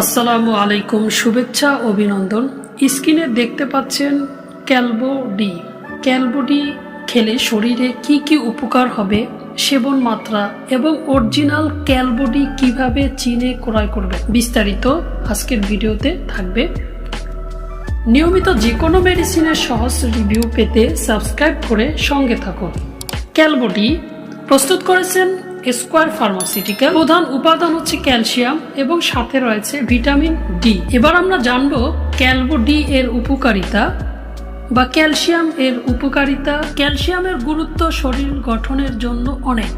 আসসালামু আলাইকুম, শুভেচ্ছা, অভিনন্দন। স্ক্রিনে দেখতে পাচ্ছেন ক্যালবো ডি। ক্যালবো ডি খেলে শরীরে কি কি উপকার হবে, সেবন মাত্রা এবং অরিজিনাল ক্যালবোডি কীভাবে চিনে ক্রয় করবে বিস্তারিত আজকের ভিডিওতে থাকবে। নিয়মিত যে কোনো মেডিসিনের সহজ রিভিউ পেতে সাবস্ক্রাইব করে সঙ্গে থাকুন। ক্যালবোডি প্রস্তুত করেছেন স্কোয়ার ফার্মাসিউটিক্যাল। প্রধান উপাদান হচ্ছে ক্যালসিয়াম এবং সাথে রয়েছে ভিটামিন ডি এবার আমরা জানব ক্যালবো ডি এর উপকারিতা বা ক্যালসিয়াম এর উপকারিতা। ক্যালসিয়ামের গুরুত্ব শরীর গঠনের জন্য অনেক।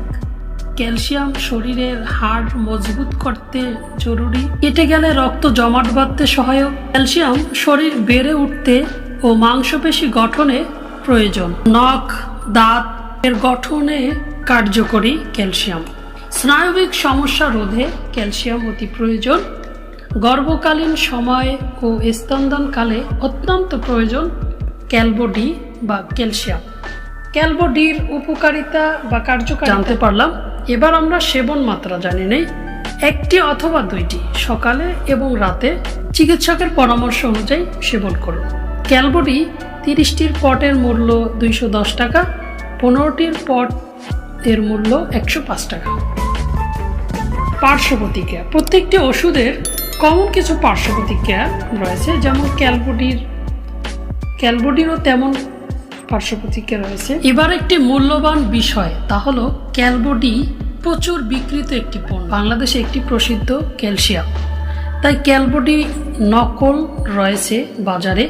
ক্যালসিয়াম শরীরের হাড় মজবুত করতে জরুরি। কেটে গেলে রক্ত জমাট বাঁধতে সহায়ক। ক্যালসিয়াম শরীর বেড়ে উঠতে ও মাংসপেশি গঠনে প্রয়োজন। নখ, দাঁত এর গঠনে কার্যকরী ক্যালসিয়াম। স্নায়বিক সমস্যা রোধে ক্যালসিয়াম অতি প্রয়োজন। গর্ভকালীন সময় ও স্তন্দনকালে অত্যন্ত প্রয়োজন ক্যালবোডি বা ক্যালসিয়াম। ক্যালবোডির উপকারিতা বা কার্যকারিতা জানতে পারলাম। এবার আমরা সেবন মাত্রা জানি নেই। একটি অথবা দুইটি সকালে এবং রাতে চিকিৎসকের পরামর্শ অনুযায়ী সেবন করুন। ক্যালবোডি তিরিশটির পটের মূল্য দুইশো দশ টাকা পনেরোটির পট এর মূল্য একশো পাঁচ টাকা। পার্শ্ব প্রতিক্রিয়া প্রত্যেকটি ওষুধের কমন কিছু পার্শ্ব প্রতিক্রিয়া রয়েছে, যেমন ক্যালবোডির ক্যালবোডিরও তেমন পার্শ্ব প্রতিক্রিয়া রয়েছে। এবার একটি মূল্যবান বিষয়, তা হলো ক্যালবোডি প্রচুর বিকৃত একটি পণ্য। বাংলাদেশে একটি প্রসিদ্ধ ক্যালসিয়াম। তাই ক্যালবোডি নকল রয়েছে বাজারে।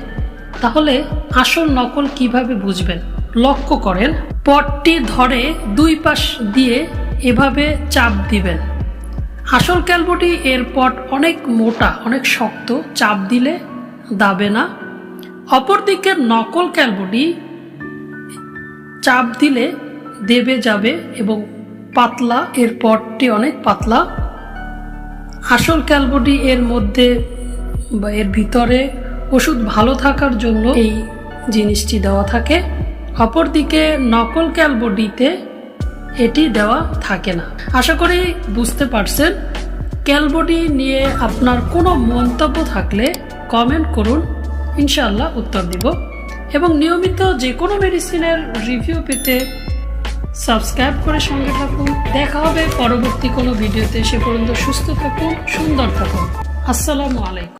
তাহলে আসল নকল কীভাবে বুঝবেন? লক্ষ্য করেন পটটি ধরে দুই পাশ দিয়ে এভাবে চাপ দিবেন। আসল ক্যালবোডি এর পট অনেক মোটা, অনেক শক্ত, চাপ দিলে দাবে না। অপরদিকে নকল ক্যালবোডি চাপ দিলে দেবে যাবে এবং পাতলা, এর পটটি অনেক পাতলা। আসল ক্যালবোডি এর মধ্যে বা এর ভিতরে ওষুধ ভালো থাকার জন্য এই জিনিসটি দেওয়া থাকে। অপরদিকে নকল ক্যালবডিতে এটি দেওয়া থাকে না। আশা করি বুঝতে পারছেন। ক্যালবডি নিয়ে আপনার কোনো মন্তব্য থাকলে কমেন্ট করুন। ইনশাল্লাহ উত্তর দিব। এবং নিয়মিত যে কোনো মেডিসিনের রিভিউ পেতে সাবস্ক্রাইব করে সঙ্গে থাকুন। দেখা হবে পরবর্তী কোনো ভিডিওতে। সে পর্যন্ত সুস্থ থাকুন, সুন্দর থাকুন। আসসালামু আলাইকুম।